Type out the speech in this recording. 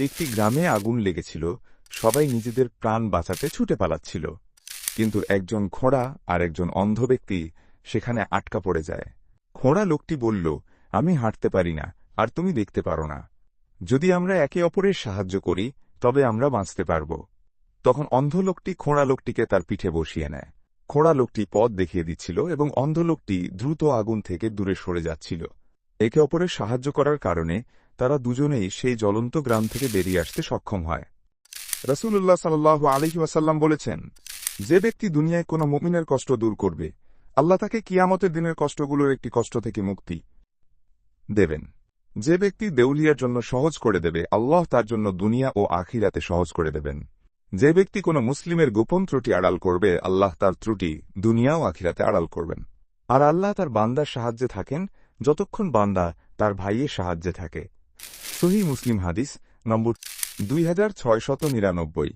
একটি গ্রামে আগুন লেগেছিল, সবাই নিজেদের প্রাণ বাঁচাতে ছুটে পালাচ্ছিল। কিন্তু একজন খোঁড়া আর একজন অন্ধ ব্যক্তি সেখানে আটকা পড়ে যায়। খোঁড়া লোকটি বলল, আমি হাঁটতে পারি না, আর তুমি দেখতে পারো না। যদি আমরা একে অপরের সাহায্য করি, তবে আমরা বাঁচতে পারব। তখন অন্ধ লোকটি খোঁড়া লোকটিকে তার পিঠে বসিয়ে নেয়। খোঁড়া লোকটি পথ দেখিয়ে দিচ্ছিল এবং অন্ধ লোকটি দ্রুত আগুন থেকে দূরে সরে যাচ্ছিল। একে অপরের সাহায্য করার কারণে তারা দুজনেই সেই জ্বলন্ত গ্রাম থেকে বেরিয়ে আসতে সক্ষম হয়। রসুল্লাহ সাল্লাহ আলহি ওয়াসাল্লাম বলেছেন, যে ব্যক্তি দুনিয়ায় কোনো মুমিনের কষ্ট দূর করবে, আল্লাহ তাকে কিয়ামতের দিনের কষ্টগুলোর একটি কষ্ট থেকে মুক্তি দেবেন। যে ব্যক্তি দেউলিয়ার জন্য সহজ করে দেবে, আল্লাহ তার জন্য দুনিয়া ও আখিরাতে সহজ করে দেবেন। যে ব্যক্তি কোনো মুসলিমের গোপন ত্রুটি আড়াল করবে, আল্লাহ তার ত্রুটি দুনিয়া ও আখিরাতে আড়াল করবেন। আর আল্লাহ তার বান্দার সাহায্যে থাকেন, যতক্ষণ বান্দা তার ভাইয়ের সাহায্যে থাকে। সহি মুসলিম হাদিস নম্বর দুই হাজার ছয়শত নিরানব্বই।